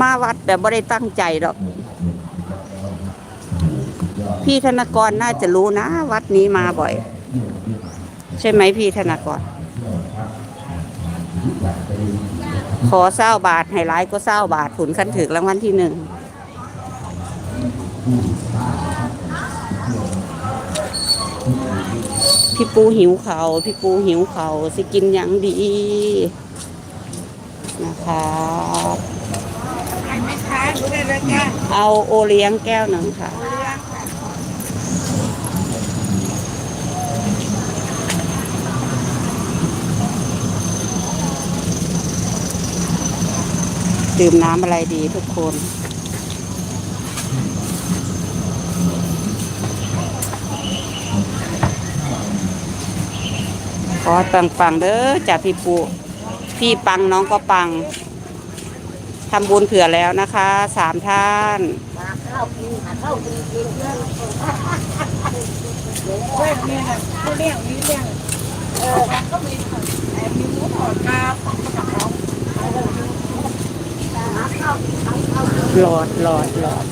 มาวัดแบบไม่ได้ตั้งใจหรอก พี่ธนกรน่าจะรู้นะ วัดนี้มาบ่อย ใช่ไหมพี่ธนกร ขอเศร้าบาทให้ร้ายก็เศร้าบาทผุนคันถึกรางวัลที่หนึ่ง พี่ปูหิวเขาพี่ปูหิวเขาสิกินหยังดี นะครับใครไม่ค้าดูได้เลยจ้าเอาโอเลี้ยงแก้วหนึ่งค่ะดื่มน้ำอะไรดีทุกคน ขอปังปังๆเด้อจากพี่ปูพี่ปังน้องก็ปังทำบุญเผื่อแล้วนะคะสามท่านหาข้าวกินหาข้าวกินกินเรื่อดหลอดหลอดหลอด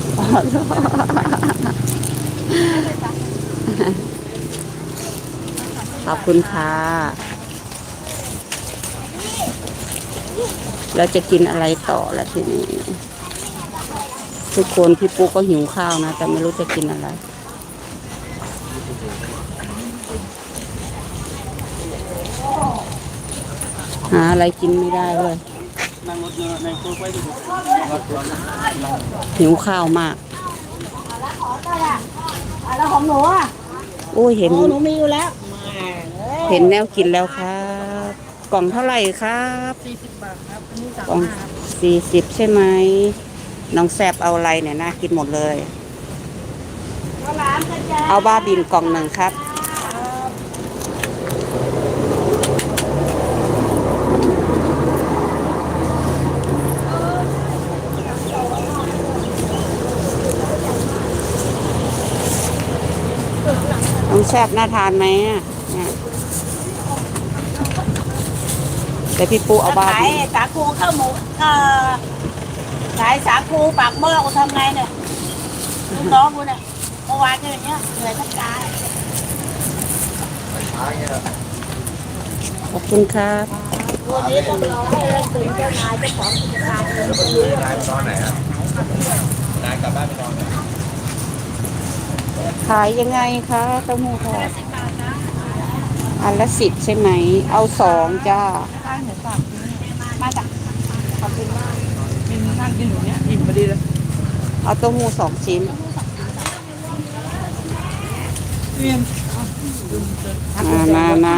ขอบคุณค่ะแล้วจะกินอะไรต่อละทีนี้ ทุกคนพี่ปุ๊กก็หิวข้าวนะ แต่ไม่รู้จะกินอะไร หาอะไรกินไม่ได้เลยหิวข้าวมากแล้วของหนูอะโอ้ยเห็นโอ้หนูมีอยู่แล้วมา เห็นแนวกินแล้วครับกล่องเท่าไหร่ครับสี่สิบบาทครับอันนี้สามกล่องบาทสี่สิบใช่ไหมน้องแซบเอาอะไรเนี่ยน่ากินหมดเลย ข้าวหลามกันจ้าเอาบ้าบินกล่องหนึ่งครับ น้องแซบน่าทานไหมอะเนี่ย แต่พี่ปูเอาบ้าขายบินสาคูข้าวหมูเอ่อขายสาคูปากหม้อกูทำไงเนี่ยลูกน้องกูเนี่ยเมื่อวานก็อย่างเงี้ยเหนื่อยทั้งกายขอบคุณครับวันนี้ต้องรอให้เลิกตื่นเจ้านายเจ้าของกิจการเลยนายไปนอนไหนครับนายกลับบ้านไปนอนไหน ขายยังไงคะเต้าหู้ทอด อันละสิบใช่ไหม เอาสองจ้าข้างเหนือฝากมาจากขอบคุณมากมีนั่งกินอยู่เนี้ยอิ่มพอดีเลยเอาเต้าหู้สองชิ้นเรียนมามามา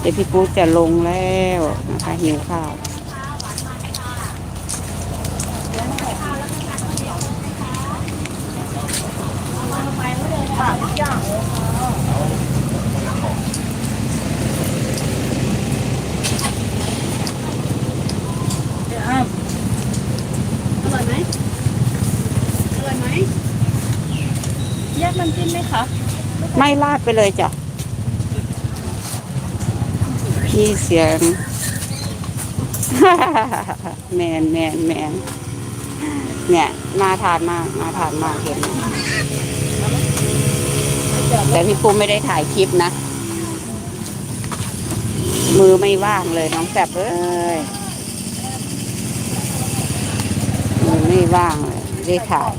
เดี๋ยวพี่ปุ๊กจะลงแล้วนะคะหิวข้าวปากย่างอ้าวอร่อยไหมอร่อยไหม แยกน้ำจิ้มไหมคะไม่ลาดไปเลยจ้ะพี่เสียงแมนแมนแมนเนี่ยน่าทานมากน่าทานมากเห็น แต่พี่ปูไม่ได้ถ่ายคลิปนะ มือไม่ว่างเลยน้องแสบเอ้ยมือไม่ว่างเลยไม่ถ่าย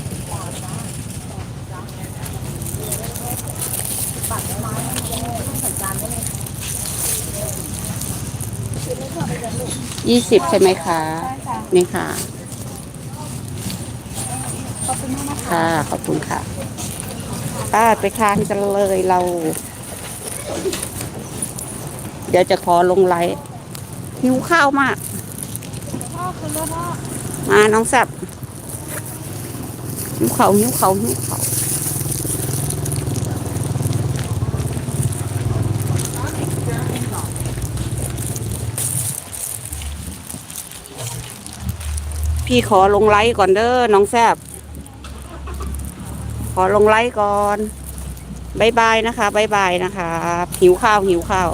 ม่ได้ถ่ายยี่สิบใช่ไหมคะ นี่ค่ะค่ะ ขอบคุณค่ะ ป้าไปทานกันเลยเรา เดี๋ยวจะขอลงไลฟ์หิวข้าวมากมาน้องแซบหิวเขาวหิวเขาวหิวเขา พี่ขอลงไลฟ์ก่อนเด้อน้องแซบขอลงไลฟ์ก่อนบายบายนะคะบายบายนะคะหิวข้าวหิวข้าว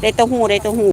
ได้เต้าหู้ได้เต้าหู้